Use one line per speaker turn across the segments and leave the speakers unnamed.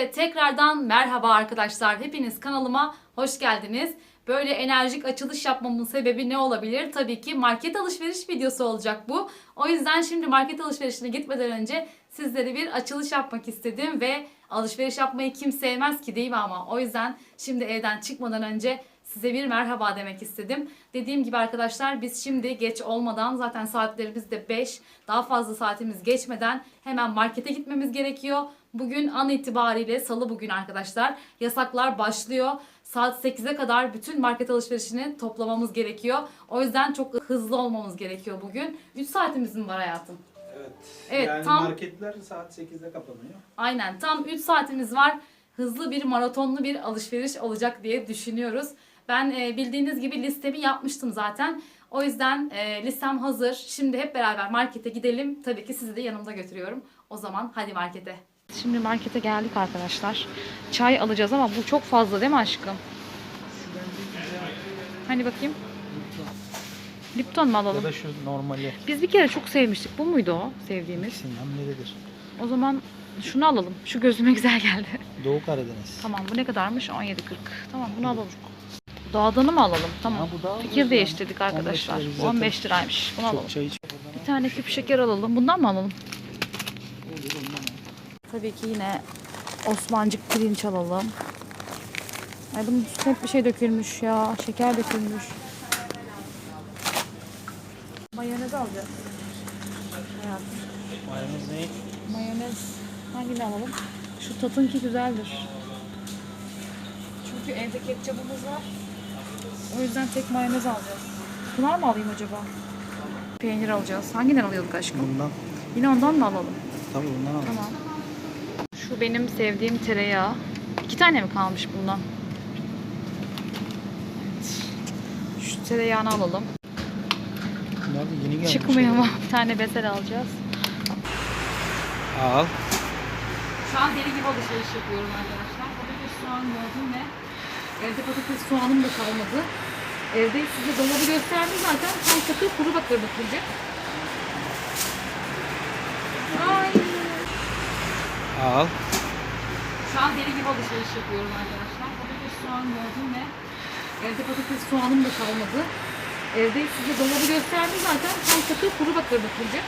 Herkese tekrardan merhaba arkadaşlar. Hepiniz kanalıma hoş geldiniz. Böyle enerjik açılış yapmamın sebebi ne olabilir? Tabii ki market alışveriş videosu olacak bu. O yüzden şimdi market alışverişine gitmeden önce sizlere bir açılış yapmak istedim ve alışveriş yapmayı kim sevmez ki değil mi ama? O yüzden şimdi evden çıkmadan önce size bir merhaba demek istedim. Dediğim gibi arkadaşlar biz şimdi geç olmadan zaten saatlerimiz de 5 daha fazla saatimiz geçmeden hemen markete gitmemiz gerekiyor. Bugün an itibariyle salı bugün arkadaşlar yasaklar başlıyor. Saat 8'e kadar bütün market alışverişini toplamamız gerekiyor. O yüzden çok hızlı olmamız gerekiyor bugün. 3 saatimiz mi var hayatım?
Evet.
Evet,
yani
tam-
marketler saat 8'de kapanıyor.
Aynen tam 3 saatimiz var. Hızlı bir maratonlu bir alışveriş olacak diye düşünüyoruz. Ben e, bildiğiniz gibi listemi yapmıştım zaten. O yüzden e, listem hazır. Şimdi hep beraber markete gidelim. Tabii ki sizi de yanımda götürüyorum. O zaman hadi markete. Şimdi markete geldik arkadaşlar. Çay alacağız ama bu çok fazla değil mi aşkım? Hani bakayım. Lipton mu alalım?
Ya da şu normali.
Biz bir kere çok sevmiştik. Bu muydu o sevdiğimiz?
Sinan neredir?
O zaman şunu alalım. Şu gözüme güzel geldi.
Doğu Karadeniz.
Tamam bu ne kadarmış? 17.40. Tamam bunu alalım. Dağdanı mı alalım? Tamam.
Ha, bu daha
Fikir değiştirdik arkadaşlar.
15 lira,
Bu
zaten
15 liraymış. Bunu alalım.
Çok çay iç.
Bir tane küp şeker alalım. Bundan mı alalım? Tabii ki yine Osmancık pirinç alalım. Ay bunun üstüne hep bir şey dökülmüş ya. Şeker dökülmüş. Mayonez alacağız. Hayatım.
Mayonez ne?
Mayonez hangini alalım? Şu tatınki güzeldir. Çünkü evde ketçabımız var. O yüzden tek mayonez alacağız. Pınar mı alayım acaba? Peynir alacağız. Hanginden alıyorduk aşkım?
Bundan.
Yine ondan mı alalım?
Tabii bundan alalım.
Tamam. Şu benim sevdiğim tereyağı. İki tane mi kalmış bundan? Evet. Şu tereyağını alalım.
Bunlar da yeni gelmiş.
Çıkmıyor mu? Bir tane bezel alacağız.
Al.
Şu an deli gibi alışveriş yapıyorum arkadaşlar. Patates soğan gördüm ve evde patates soğanım da kalmadı. Evde size dolabı gösterdim zaten. Tam katı kuru bakır bakırcı. Ay.
Al.
Şu an deli gibi alışveriş yapıyorum arkadaşlar. Patates soğan gördüm ve evde patates soğanım da kalmadı. Evde size dolabı gösterdim zaten. Tam katı kuru bakır bakırcı.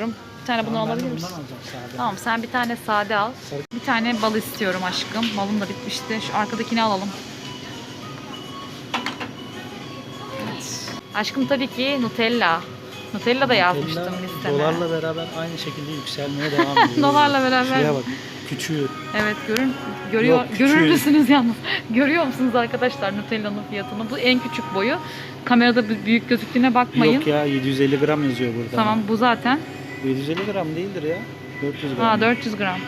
İstiyorum. Bir tane bunu
Tamam,
alabilir misin? Tamam sen bir tane sade al. Bir tane bal istiyorum aşkım. Balım da bitmişti. Şu arkadakini alalım. Evet. Aşkım tabii ki Nutella. Nutella da yazmıştım
Nutella
listeme.
Dolarla beraber aynı şekilde yükselmeye devam ediyor.
Dolarla beraber.
Şuraya bak. Küçüğü.
Evet görün görüyor
Yok, küçüğü.
görür müsünüz yalnız? Görüyor musunuz arkadaşlar Nutella'nın fiyatını? Bu en küçük boyu. Kamerada büyük gözüktüğüne bakmayın.
Yok ya 750 gram yazıyor burada.
Tamam bu zaten.
750 gram değildir ya. 400 gram.
Ha 400 gram.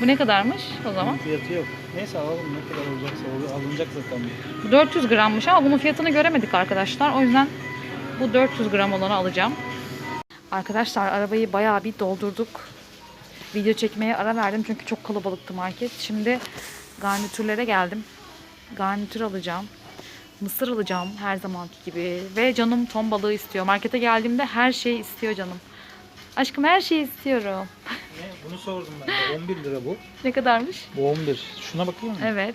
Bu ne kadarmış o zaman?
Bunun fiyatı yok. Neyse alalım ne kadar olacaksa ol- alınacak zaten. bu.
Bu 400 grammış ama bunun fiyatını göremedik arkadaşlar. O yüzden bu 400 gram olanı alacağım. Arkadaşlar arabayı bayağı bir doldurduk. Video çekmeye ara verdim çünkü çok kalabalıktı market. Şimdi garnitürlere geldim. Garnitür alacağım. Mısır alacağım her zamanki gibi. Ve canım ton balığı istiyor. Markete geldiğimde her şeyi istiyor canım. Aşkım her şeyi istiyorum.
Ne? Bunu sordum ben de. 11 lira bu.
Ne kadarmış?
Bu 11. Şuna bakıyor musun?
Evet.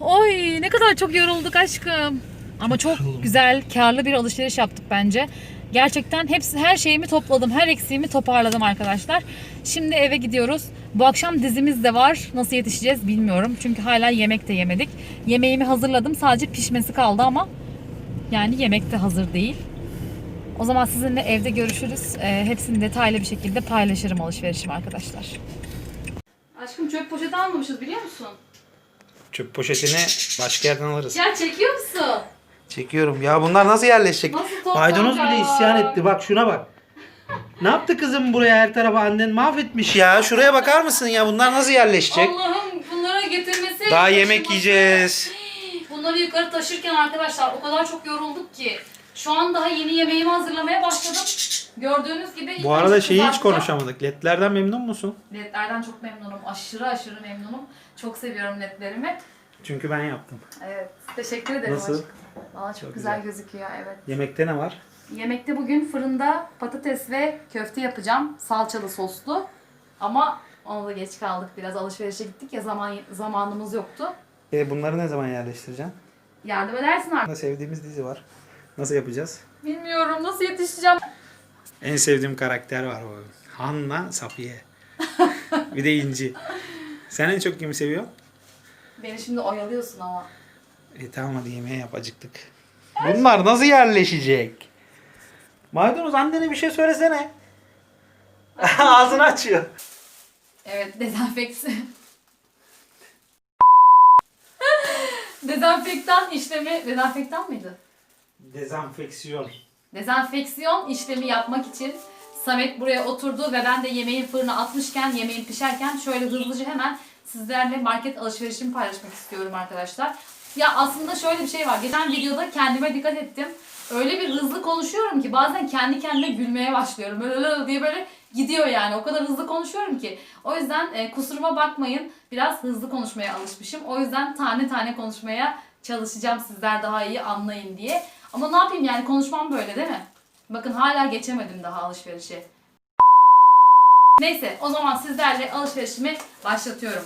Oy ne kadar çok yorulduk aşkım. Ama çok güzel, karlı bir alışveriş yaptık bence. Gerçekten hepsi her şeyimi topladım, her eksiğimi toparladım arkadaşlar. Şimdi eve gidiyoruz. Bu akşam dizimiz de var. Nasıl yetişeceğiz bilmiyorum. Çünkü hala yemek de yemedik. Yemeğimi hazırladım. Sadece pişmesi kaldı ama yani yemek de hazır değil. O zaman sizinle evde görüşürüz. Ee, hepsini detaylı bir şekilde paylaşırım alışverişimi arkadaşlar. Aşkım çöp poşeti almamışız biliyor musun?
Çöp poşetini başka yerden alırız.
Ya çekiyor musun?
Çekiyorum. Ya bunlar nasıl yerleşecek?
Nasıl
Maydanoz bile isyan etti. Bak şuna bak. Ne yaptı kızım buraya her tarafı annen mahvetmiş ya.
Ya şuraya bakar mısın ya? Bunlar nasıl yerleşecek?
Allah'ım bunlara getirmesi.
Daha yemek
taşıması.
yiyeceğiz.
bunları yukarı taşırken arkadaşlar o kadar çok yorulduk ki. Şu an daha yeni yemeğimi hazırlamaya başladım. Gördüğünüz gibi ilk
Bu arada
önce
şeyi hiç
kızartacağım.
konuşamadık. Ledlerden memnun musun?
Ledlerden çok memnunum. Aşırı aşırı memnunum. Çok seviyorum ledlerimi.
Çünkü ben yaptım.
Evet. Teşekkür ederim
Nasıl?
aşkım. Valla çok,
Çok
güzel,
güzel.
gözüküyor evet.
Yemekte ne var?
Yemekte bugün fırında patates ve köfte yapacağım. Salçalı soslu. Ama ona da geç kaldık. Biraz alışverişe gittik ya zaman zamanımız yoktu.
E, bunları ne zaman yerleştireceksin?
Yardım edersin artık.
Sevdiğimiz dizi var. Nasıl yapacağız?
Bilmiyorum nasıl yetişeceğim.
En sevdiğim karakter var o. Hanna Safiye. bir de İnci. Sen en çok kimi seviyorsun?
Beni şimdi oyalıyorsun ama.
E tamam hadi yemeğe yap acıktık. Bunlar nasıl yerleşecek? Maydanoz annene bir şey söylesene. Ağzını açıyor.
Evet dezenfeksiyon. Dezenfektan işlemi, dezenfektan mıydı?
Dezenfeksiyon.
Dezenfeksiyon işlemi yapmak için Samet buraya oturdu ve ben de yemeğin fırına atmışken, yemeğin pişerken şöyle hızlıca hemen sizlerle market alışverişimi paylaşmak istiyorum arkadaşlar. Ya aslında şöyle bir şey var. Geçen videoda kendime dikkat ettim. Öyle bir hızlı konuşuyorum ki bazen kendi kendime gülmeye başlıyorum. Böyle "Lı" diye böyle gidiyor yani. O kadar hızlı konuşuyorum ki. O yüzden e, kusuruma bakmayın. Biraz hızlı konuşmaya alışmışım. O yüzden tane tane konuşmaya çalışacağım sizler daha iyi anlayın diye. Ama ne yapayım yani konuşmam böyle değil mi? Bakın hala geçemedim daha alışverişe. Neyse o zaman sizlerle alışverişimi başlatıyorum.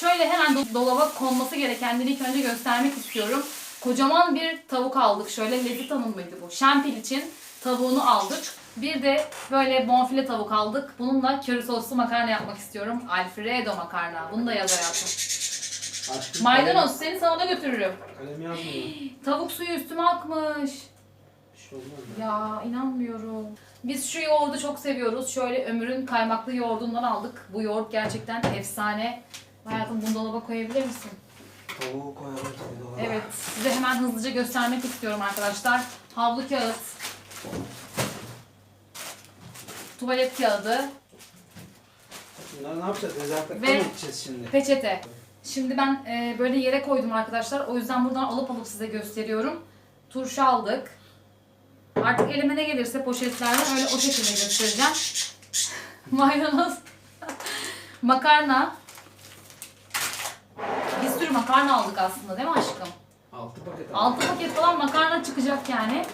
Şöyle hemen do- dolaba konması gerekenleri ilk önce göstermek istiyorum. Kocaman bir tavuk aldık. Şöyle Lezit Hanım mıydı bu? Şempil için tavuğunu aldık. Bir de böyle bonfile tavuk aldık. Bununla köri soslu makarna yapmak istiyorum. Alfredo makarna. Bunu da yaz hayatım.
Aşkım,
Maydanoz seni salona götürürüm.
Kalem yazmıyor.
Tavuk suyu üstüme akmış.
Bir şey olmaz?
Ya inanmıyorum. Biz şu yoğurdu çok seviyoruz. Şöyle Ömür'ün kaymaklı yoğurdundan aldık. Bu yoğurt gerçekten efsane. Hayatım bunu dolaba koyabilir misin?
Tavuğu koyalım tabii dolaba.
Evet, size hemen hızlıca göstermek istiyorum arkadaşlar. Havlu kağıt, tuvalet kağıdı,
Bunları ne yapacağız? Dezenfektan
Ve-
mı edeceğiz şimdi?
peçete. Şimdi ben e, böyle yere koydum arkadaşlar. O yüzden buradan alıp alıp size gösteriyorum. Turşu aldık. Artık elime ne gelirse poşetlerden öyle o şekilde göstereceğim. Maydanoz. Makarna. Bir sürü makarna aldık aslında değil mi aşkım?
6 paket aldım.
6 paket falan makarna çıkacak yani.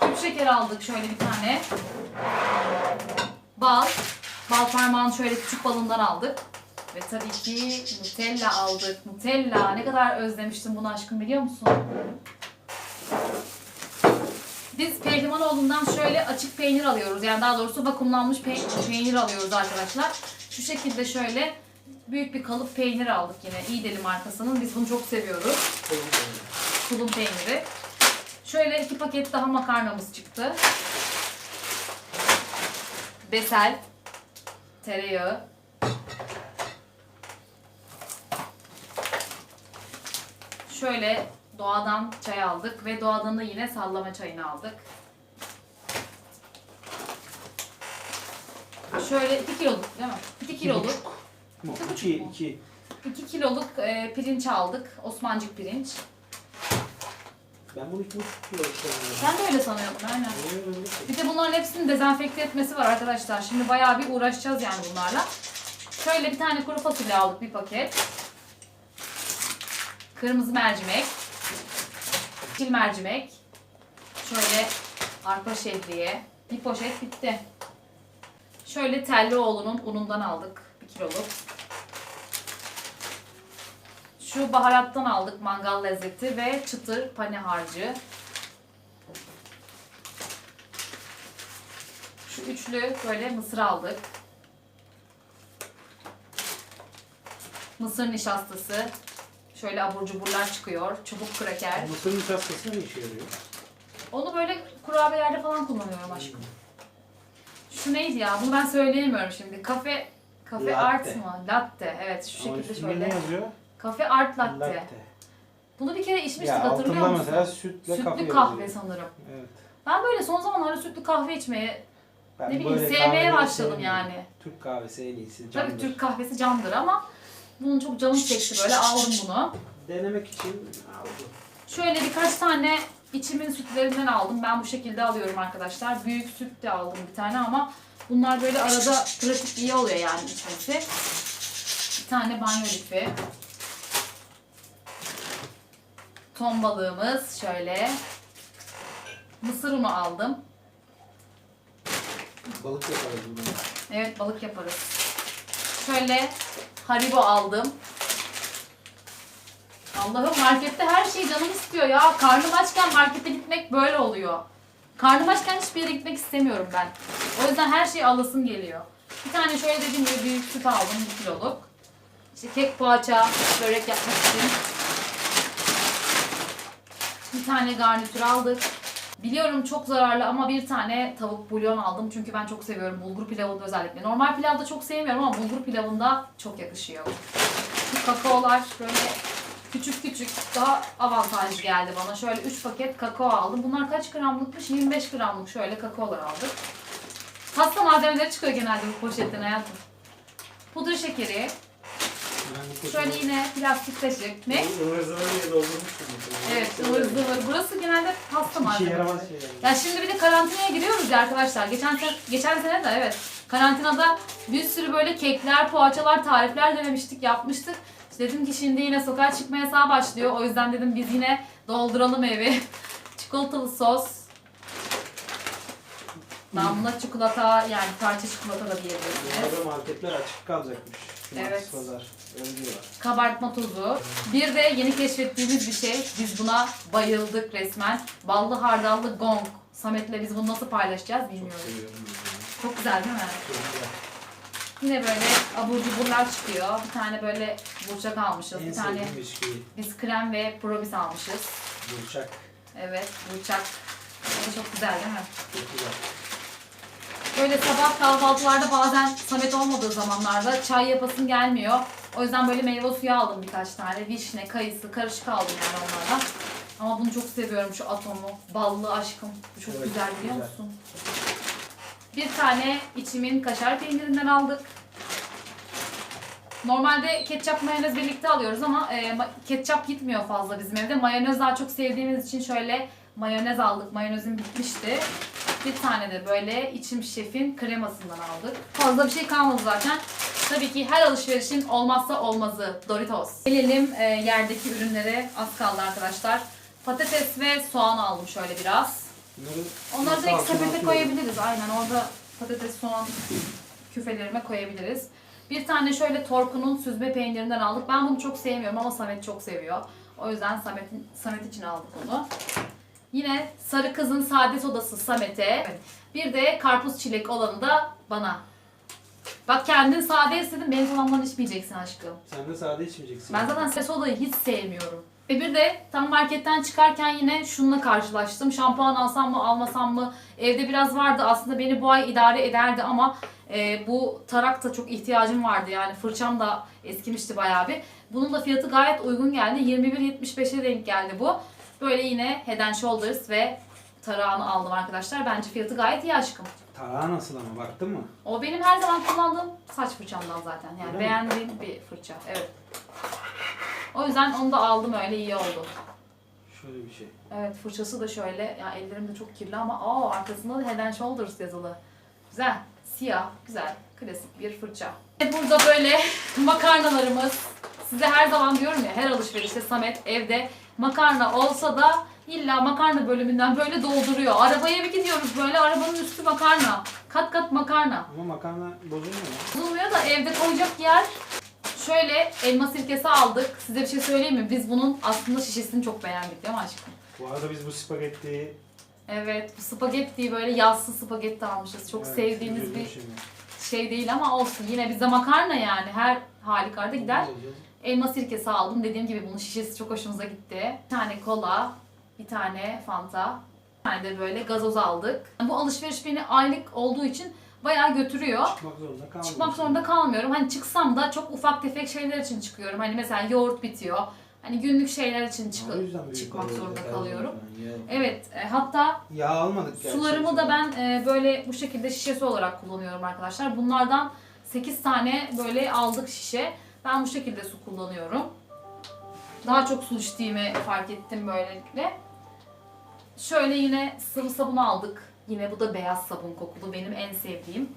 Küp şeker aldık şöyle bir tane. Bal. Bal parmağın şöyle küçük balından aldık. Ve tabii ki Nutella aldık. Nutella. Ne kadar özlemiştim bunu aşkım biliyor musun? Biz Pehlivanoğlu'ndan şöyle açık peynir alıyoruz. Yani daha doğrusu vakumlanmış pe- peynir alıyoruz arkadaşlar. Şu şekilde şöyle büyük bir kalıp peynir aldık yine. İyi markasının. Biz bunu çok seviyoruz tulum peyniri. Şöyle iki paket daha makarnamız çıktı. Besel, tereyağı, şöyle doğadan çay aldık ve doğadan da yine sallama çayını aldık. Şöyle 2 kiloluk değil mi? 2 kiloluk,
2 2.
2 kiloluk e, pirinç aldık. Osmancık pirinç.
Ben bunu 2,5 kilo istiyorum.
Ben de öyle sanıyordum aynen. Bir de bunların hepsinin dezenfekte etmesi var arkadaşlar. Şimdi bayağı bir uğraşacağız yani bunlarla. Şöyle bir tane kuru fasulye aldık bir paket. Kırmızı mercimek. Yeşil mercimek. Şöyle arpa şehriye. Bir poşet bitti. Şöyle Tellioğlu'nun unundan aldık. Bir kiloluk. Şu baharattan aldık mangal lezzeti ve çıtır pane harcı. Şu üçlü böyle mısır aldık. Mısır nişastası. Şöyle abur cuburlar çıkıyor. Çubuk kraker.
Mısır nişastası ne işe yarıyor?
Onu böyle kurabiyelerde falan kullanıyorum aşkım. Şu neydi ya? Bunu ben söyleyemiyorum şimdi. Kafe Kafe
Latte.
Art mı? Latte. Evet şu
Ama
şekilde
üstünde
şöyle.
ne yazıyor?
Kafe Art Latte. Bunu bir kere içmiştik
Ya
hatırlıyor
altında
musun?
mesela sütle
Sütlü
kahve
kahve,
yazıyor.
sanırım.
Evet.
Ben böyle son zamanlarda sütlü kahve içmeye
Ben
ne bileyim
böyle
sevmeye
kahveleri
başladım
sevmiyorum.
yani.
Türk kahvesi en iyisi.
Tabii
candır.
Türk kahvesi candır ama bunun çok canım çekti böyle aldım bunu.
Denemek için aldım.
Şöyle birkaç tane içimin sütlerinden aldım. Ben bu şekilde alıyorum arkadaşlar. Büyük süt de aldım bir tane ama bunlar böyle arada pratik iyi oluyor yani içmesi. Bir tane banyo lifi. Ton balığımız şöyle. Mısır unu aldım.
Balık yaparız bunu.
Evet balık yaparız. Şöyle haribo aldım. Allah'ım markette her şey canım istiyor ya. Karnım açken markete gitmek böyle oluyor. Karnım açken hiçbir yere gitmek istemiyorum ben. O yüzden her şey alasım geliyor. Bir tane şöyle dediğim gibi büyük süt aldım, bir kiloluk. İşte kek poğaça, börek yapmak için. Bir tane garnitür aldık. Biliyorum çok zararlı ama bir tane tavuk bulyon aldım. Çünkü ben çok seviyorum bulgur pilavında özellikle. Normal pilavda çok sevmiyorum ama bulgur pilavında çok yakışıyor. Bu kakaolar böyle küçük küçük daha avantajlı geldi bana. Şöyle 3 paket kakao aldım. Bunlar kaç gramlıkmış? 25 gramlık şöyle kakaolar aldık. Pasta malzemeleri çıkıyor genelde bu poşetten hayatım. Pudra şekeri. Şöyle yine plastik kaşık. Ne?
Ivır zıvır diye doldurmuştum.
Evet ıvır zıvır. Burası genelde pasta
İşe
malzemeleri.
yaramaz şeyler.
Ya şimdi bir de karantinaya giriyoruz ya arkadaşlar. Geçen sene, geçen sene de evet. Karantinada bir sürü böyle kekler, poğaçalar, tarifler denemiştik, yapmıştık. İşte dedim ki şimdi yine sokağa çıkma yasağı başlıyor. O yüzden dedim biz yine dolduralım evi. Çikolatalı sos. Damla çikolata yani parça çikolata da
Bu
diyebilirsiniz.
arada marketler açık kalacakmış.
Evet.
pazar. Öyle diyorlar.
Kabartma tozu. Bir de yeni keşfettiğimiz bir şey. Biz buna bayıldık resmen. Ballı hardallı gong. Samet'le biz bunu nasıl paylaşacağız
Çok
bilmiyorum.
seviyorum.
Çok güzel değil mi?
Çok güzel.
Yine böyle abur cuburlar çıkıyor. Bir tane böyle burçak almışız.
En
bir tane
sevdiğim bisküvi.
biz krem ve probis almışız.
Burçak.
Evet burçak. O da çok güzel değil mi?
Çok güzel.
Böyle sabah kahvaltılarda bazen Samet olmadığı zamanlarda çay yapasım gelmiyor. O yüzden böyle meyve suyu aldım birkaç tane. Vişne, kayısı, karışık aldım yani onlardan. Ama bunu çok seviyorum şu atomu. Ballı aşkım. Bu çok
Evet,
güzel biliyor
güzel.
musun? Bir tane içimin kaşar peynirinden aldık. Normalde ketçap mayonez birlikte alıyoruz ama e, ma- ketçap gitmiyor fazla bizim evde. Mayonez daha çok sevdiğimiz için şöyle mayonez aldık. Mayonezim bitmişti. Bir tane de böyle içim şefin kremasından aldık. Fazla bir şey kalmadı zaten. Tabii ki her alışverişin olmazsa olmazı Doritos. Gelelim e, yerdeki ürünlere. Az kaldı arkadaşlar. Patates ve soğan aldım şöyle biraz.
Bunları
Onları direkt sepete koyabiliriz. Aynen orada patates soğan küfelerime koyabiliriz. Bir tane şöyle Torku'nun süzme peynirinden aldık. Ben bunu çok sevmiyorum ama Samet çok seviyor. O yüzden Samet, Samet için aldık onu. Yine Sarı Kız'ın sade sodası Samet'e. Bir de karpuz çilek olanı da bana. Bak kendin sade istedin, benim sodamdan içmeyeceksin aşkım.
Sen de sade içmeyeceksin.
Ben zaten sade sodayı hiç sevmiyorum. Ve bir de tam marketten çıkarken yine şununla karşılaştım. Şampuan alsam mı almasam mı? Evde biraz vardı aslında beni bu ay idare ederdi ama e, bu tarak da çok ihtiyacım vardı yani fırçam da eskimişti bayağı bir. Bunun da fiyatı gayet uygun geldi. 21.75'e denk geldi bu. Böyle yine Head and Shoulders ve tarağını aldım arkadaşlar. Bence fiyatı gayet iyi aşkım.
Tarağı nasıl ama baktın mı?
O benim her zaman kullandığım saç fırçamdan zaten. Yani
Öyle mi?
beğendiğim bir fırça. Evet. O yüzden onu da aldım öyle iyi oldu.
Şöyle bir şey.
Evet fırçası da şöyle. Ya ellerim de çok kirli ama aa arkasında da Head and Shoulders yazılı. Güzel. Siyah. Güzel. Klasik bir fırça. Ve Burada böyle makarnalarımız. Size her zaman diyorum ya her alışverişte Samet evde makarna olsa da illa makarna bölümünden böyle dolduruyor. Arabaya bir gidiyoruz böyle arabanın üstü makarna. Kat kat makarna.
Ama makarna bozulmuyor mu?
Bozulmuyor da evde koyacak yer. Şöyle elma sirkesi aldık. Size bir şey söyleyeyim mi? Biz bunun aslında şişesini çok beğendik değil mi aşkım?
Bu arada biz bu spagetti
Evet, bu spagetti böyle yassı spagetti almışız. Çok
Evet,
sevdiğimiz
üzüldüm
bir
şimdi.
şey değil ama olsun. Yine bizde makarna yani her halükarda gider.
Ne olacak?
Elma sirkesi aldım. Dediğim gibi bunun şişesi çok hoşumuza gitti. Bir tane kola, bir tane fanta, bir tane de böyle gazoz aldık. Bu alışveriş beni aylık olduğu için bayağı götürüyor.
Çıkmak zorunda kalmıyorsun.
Çıkmak zorunda kalmıyorum. Hani çıksam da çok ufak tefek şeyler için çıkıyorum. Hani mesela yoğurt bitiyor. Hani günlük şeyler için çık-
O yüzden büyük
çıkmak zorunda kalıyorum. Evet, e, hatta
Yağ almadık
sularımı da ben e, böyle bu şekilde şişesi olarak kullanıyorum arkadaşlar. Bunlardan 8 tane böyle aldık şişe. Ben bu şekilde su kullanıyorum. daha çok su içtiğimi fark ettim böylelikle. Şöyle yine sıvı sabun aldık. Yine bu da beyaz sabun kokulu benim en sevdiğim.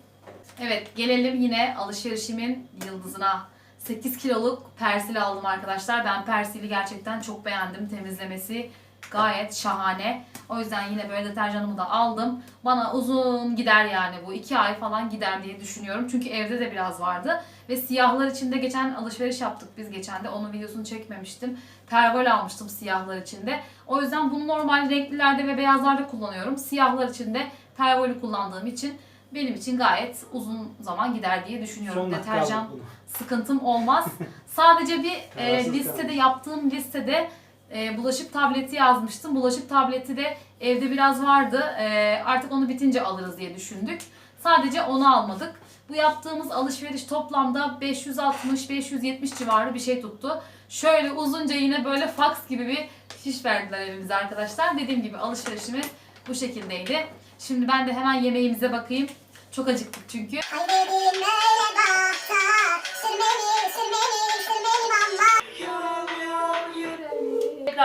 Evet gelelim yine alışverişimin yıldızına. 8 kiloluk persil aldım arkadaşlar. Ben persili gerçekten çok beğendim. Temizlemesi gayet şahane. O yüzden yine böyle deterjanımı da aldım. Bana uzun gider yani bu. 2 ay falan gider diye düşünüyorum. Çünkü evde de biraz vardı. Ve siyahlar için de geçen alışveriş yaptık biz geçen de. Onun videosunu çekmemiştim. Pervol almıştım siyahlar içinde. O yüzden bunu normal renklilerde ve beyazlarda kullanıyorum. Siyahlar için de pervolü kullandığım için benim için gayet uzun zaman gider diye düşünüyorum.
Son
Deterjan sıkıntım olmaz. Sadece bir e, listede
kaldım.
yaptığım listede e, bulaşık tableti yazmıştım. Bulaşık tableti de evde biraz vardı. E, artık onu bitince alırız diye düşündük. Sadece onu almadık. Bu yaptığımız alışveriş toplamda 560-570 civarı bir şey tuttu. Şöyle uzunca yine böyle fax gibi bir fiş verdiler evimize arkadaşlar. Dediğim gibi alışverişimiz bu şekildeydi. Şimdi ben de hemen yemeğimize bakayım. Çok acıktık çünkü.
Kalbim öyle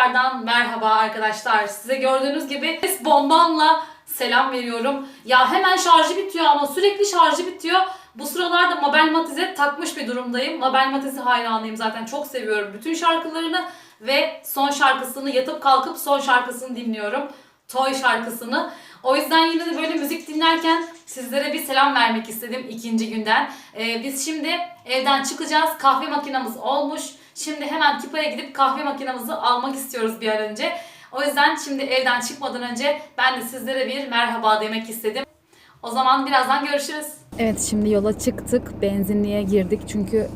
Tekrardan merhaba arkadaşlar. Size gördüğünüz gibi ses bombamla selam veriyorum. Ya hemen şarjı bitiyor ama sürekli şarjı bitiyor. Bu sıralarda Mabel Matiz'e takmış bir durumdayım. Mabel Matiz'i hayranıyım zaten. Çok seviyorum bütün şarkılarını. Ve son şarkısını yatıp kalkıp son şarkısını dinliyorum. Toy şarkısını. O yüzden yine de böyle müzik dinlerken sizlere bir selam vermek istedim ikinci günden. Ee, biz şimdi evden çıkacağız. Kahve makinamız olmuş. Şimdi hemen Kipa'ya gidip kahve makinamızı almak istiyoruz bir an önce. O yüzden şimdi evden çıkmadan önce ben de sizlere bir merhaba demek istedim. O zaman birazdan görüşürüz. Evet şimdi yola çıktık. Benzinliğe girdik çünkü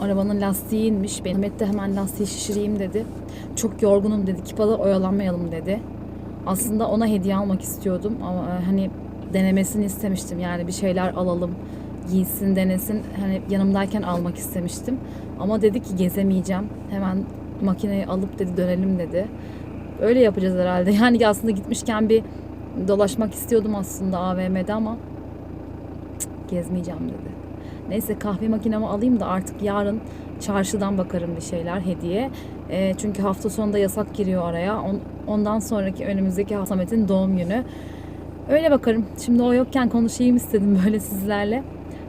arabanın lastiği inmiş. Benim de hemen lastiği şişireyim dedi. Çok yorgunum dedi. Kipa'da oyalanmayalım dedi. Aslında ona hediye almak istiyordum ama e, hani denemesini istemiştim. Yani bir şeyler alalım, giysin, denesin. Hani yanımdayken almak istemiştim. Ama dedi ki gezemeyeceğim. Hemen makineyi alıp dedi dönelim dedi. Öyle yapacağız herhalde. Yani aslında gitmişken bir dolaşmak istiyordum aslında AVM'de ama gezmeyeceğim dedi. Neyse kahve makinemi alayım da artık yarın çarşıdan bakarım bir şeyler hediye. E, çünkü hafta sonunda yasak giriyor araya. On- ondan sonraki önümüzdeki hafta doğum günü. Öyle bakarım. Şimdi o yokken konuşayım istedim böyle sizlerle.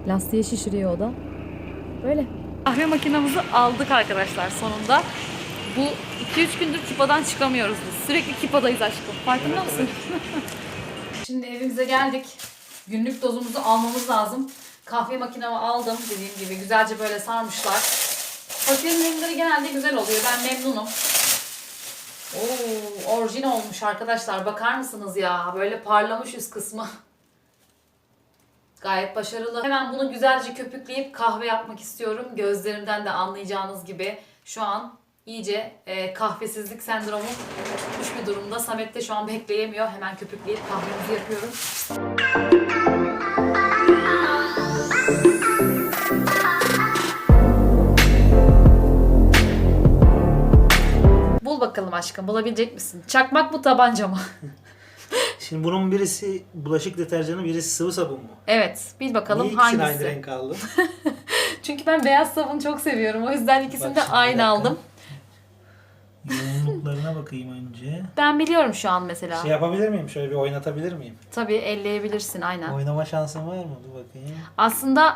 Lastiği şişiriyor o da. Böyle. Kahve makinamızı aldık arkadaşlar sonunda. Bu 2-3 gündür Kipa'dan çıkamıyoruz biz. Sürekli Kipa'dayız aşkım. Farkında mısın? Şimdi evimize geldik. Günlük dozumuzu almamız lazım. Kahve makinamı aldım dediğim gibi. Güzelce böyle sarmışlar. Paketlerin renkleri genelde güzel oluyor. Ben memnunum. Oo, orijin olmuş arkadaşlar. Bakar mısınız ya? Böyle parlamış üst kısmı. Gayet başarılı. Hemen bunu güzelce köpükleyip kahve yapmak istiyorum. Gözlerimden de anlayacağınız gibi şu an iyice e, kahvesizlik sendromu tutmuş bir durumda. Samet de şu an bekleyemiyor. Hemen köpükleyip kahvemizi yapıyorum. Bul bakalım aşkım. Bulabilecek misin? Çakmak mı tabanca mı?
Şimdi bunun birisi bulaşık deterjanı, birisi sıvı sabun mu?
evet. Bil bakalım
Niye
hangisi?
aynı renk aldın?
Çünkü ben beyaz sabun çok seviyorum. O yüzden ikisini
Bak
de
şimdi bir
aynı
dakika.
aldım.
Yoğunluklarına bakayım önce.
Ben biliyorum şu an mesela.
Şey yapabilir miyim? Şöyle bir oynatabilir miyim?
Tabii elleyebilirsin aynen.
Oynama şansın var mı? Dur bakayım.
Aslında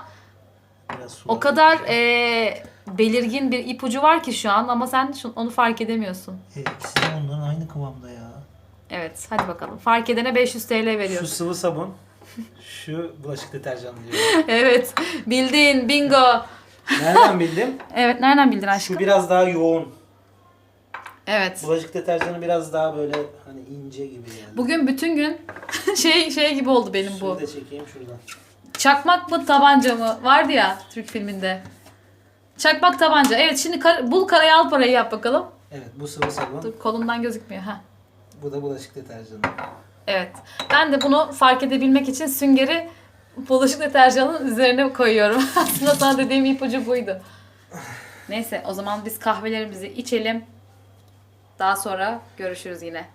Biraz su
o kadar e, belirgin bir ipucu var ki şu an ama sen şu- onu fark edemiyorsun.
E, ikisi de onların aynı kıvamda ya.
Evet hadi bakalım. Fark edene 500 TL
Şu
veriyoruz.
sıvı sabun, şu bulaşık deterjanı diyor.
evet bildin bingo.
Nereden bildim?
Evet nereden bildin aşkım?
Şu biraz daha yoğun.
Evet.
Bulaşık deterjanı biraz daha böyle hani ince gibi geldi.
Bugün bütün gün şey şey gibi oldu benim bu.
Şunu da çekeyim şuradan.
Çakmak mı tabanca mı? Vardı ya Türk filminde. Çakmak tabanca. Evet şimdi kar- bul karaya al parayı yap bakalım.
Evet bu sıvı sabun.
Dur kolumdan gözükmüyor. ha.
Bu da bulaşık deterjanı.
Evet. Ben de bunu fark edebilmek için süngeri bulaşık deterjanının üzerine koyuyorum. Aslında sana dediğim ipucu buydu. Neyse o zaman biz kahvelerimizi içelim. Daha sonra görüşürüz yine.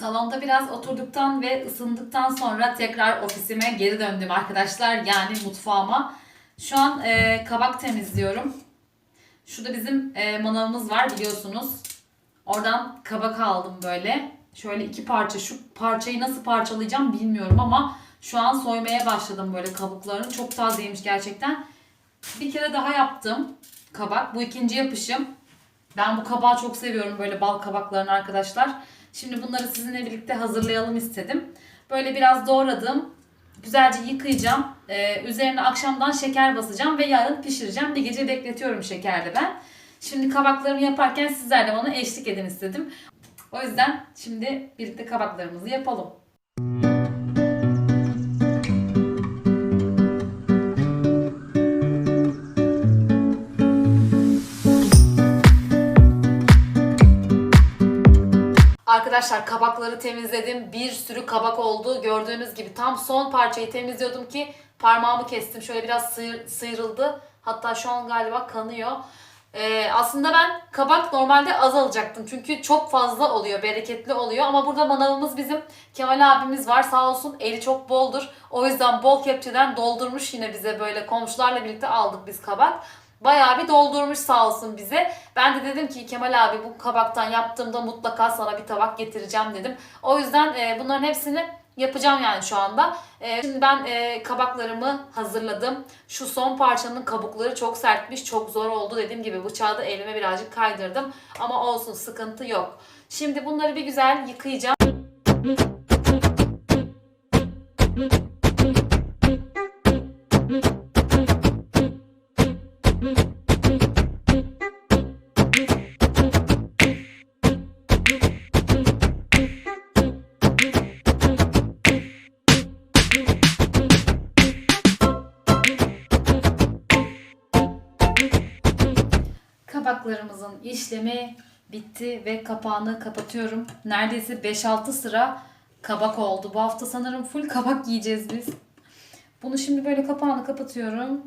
Salonda biraz oturduktan ve ısındıktan sonra tekrar ofisime geri döndüm arkadaşlar. Yani mutfağıma. Şu an e, kabak temizliyorum. Şurada bizim e, manavımız var biliyorsunuz. Oradan kabak aldım böyle. Şöyle iki parça. Şu parçayı nasıl parçalayacağım bilmiyorum ama şu an soymaya başladım böyle kabuklarını. Çok tazeymiş gerçekten. Bir kere daha yaptım kabak. Bu ikinci yapışım. Ben bu kabağı çok seviyorum böyle bal kabaklarını arkadaşlar. Şimdi bunları sizinle birlikte hazırlayalım istedim. Böyle biraz doğradım. Güzelce yıkayacağım. Ee, üzerine akşamdan şeker basacağım ve yarın pişireceğim. Bir gece bekletiyorum şekerde ben. Şimdi kabaklarımı yaparken sizler de bana eşlik edin istedim. O yüzden şimdi birlikte kabaklarımızı yapalım. Arkadaşlar kabakları temizledim. Bir sürü kabak oldu. Gördüğünüz gibi tam son parçayı temizliyordum ki parmağımı kestim. Şöyle biraz sıyrıldı. Hatta şu an galiba kanıyor. Ee, aslında ben kabak normalde az alacaktım. Çünkü çok fazla oluyor, bereketli oluyor. Ama burada manavımız bizim Kemal abimiz var. Sağ olsun eli çok boldur. O yüzden bol kepçeden doldurmuş yine bize böyle komşularla birlikte aldık biz kabak. Bayağı bir doldurmuş sağ olsun bize. Ben de dedim ki Kemal abi bu kabaktan yaptığımda mutlaka sana bir tabak getireceğim dedim. O yüzden e, bunların hepsini yapacağım yani şu anda. E, şimdi ben e, kabaklarımı hazırladım. Şu son parçanın kabukları çok sertmiş, çok zor oldu. Dediğim gibi bıçağı da elime birazcık kaydırdım. Ama olsun sıkıntı yok. Şimdi bunları bir güzel yıkayacağım. İşlemi bitti ve kapağını kapatıyorum. Neredeyse 5-6 sıra kabak oldu. Bu hafta sanırım full kabak yiyeceğiz biz. Bunu şimdi böyle kapağını kapatıyorum.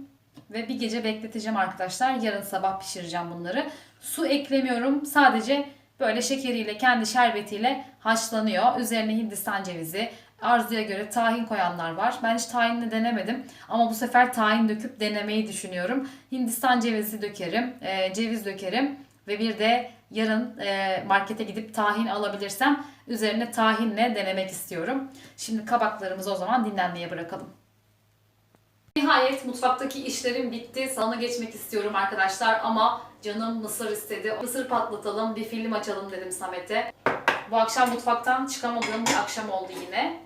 Ve bir gece bekleteceğim arkadaşlar. Yarın sabah pişireceğim bunları. Su eklemiyorum. Sadece böyle şekeriyle, kendi şerbetiyle haşlanıyor. Üzerine Hindistan cevizi, arzuya göre tahin koyanlar var. Ben hiç tahinle denemedim. Ama bu sefer tahin döküp denemeyi düşünüyorum. Hindistan cevizi dökerim, e, ceviz dökerim. Ve bir de yarın e, markete gidip tahin alabilirsem üzerine tahinle denemek istiyorum. Şimdi kabaklarımızı o zaman dinlenmeye bırakalım. Nihayet mutfaktaki işlerim bitti. Salona geçmek istiyorum arkadaşlar ama canım mısır istedi. Mısır patlatalım, bir film açalım dedim Samet'e. Bu akşam mutfaktan çıkamadığım bir akşam oldu yine.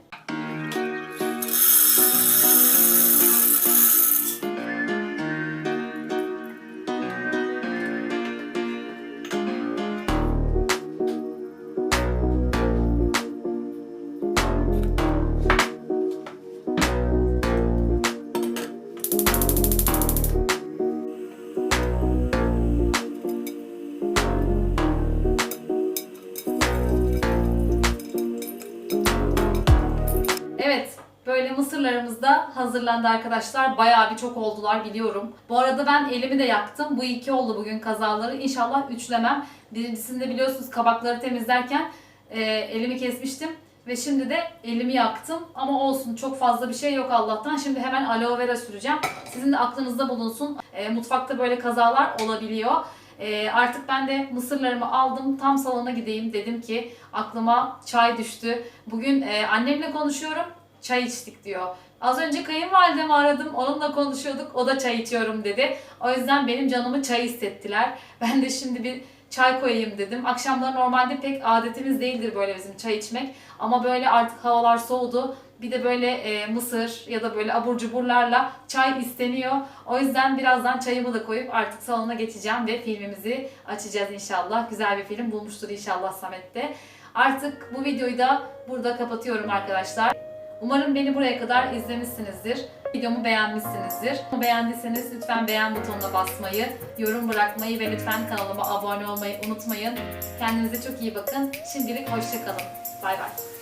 Mısırlarımız da hazırlandı arkadaşlar. Bayağı bir çok oldular biliyorum. Bu arada ben elimi de yaktım. Bu iki oldu bugün kazaları. İnşallah üçlemem. Birincisinde biliyorsunuz kabakları temizlerken e, elimi kesmiştim. Ve şimdi de elimi yaktım. Ama olsun çok fazla bir şey yok Allah'tan. Şimdi hemen aloe vera süreceğim. Sizin de aklınızda bulunsun. E, mutfakta böyle kazalar olabiliyor. E, artık ben de mısırlarımı aldım. Tam salona gideyim. Dedim ki aklıma çay düştü. Bugün e, annemle konuşuyorum. Çay içtik diyor. Az önce kayınvalidemi aradım. Onunla konuşuyorduk. O da çay içiyorum dedi. O yüzden benim canımı çay hissettiler. Ben de şimdi bir çay koyayım dedim. Akşamları normalde pek adetimiz değildir böyle bizim çay içmek. Ama böyle artık havalar soğudu. Bir de böyle e, mısır ya da böyle abur cuburlarla çay isteniyor. O yüzden birazdan çayımı da koyup artık salona geçeceğim ve filmimizi açacağız inşallah. Güzel bir film bulmuştur inşallah Samet de. Artık bu videoyu da burada kapatıyorum arkadaşlar. Umarım beni buraya kadar izlemişsinizdir. Videomu beğenmişsinizdir. Beğendiyseniz lütfen beğen butonuna basmayı, yorum bırakmayı ve lütfen kanalıma abone olmayı unutmayın. Kendinize çok iyi bakın. Şimdilik hoşçakalın. Bay bay.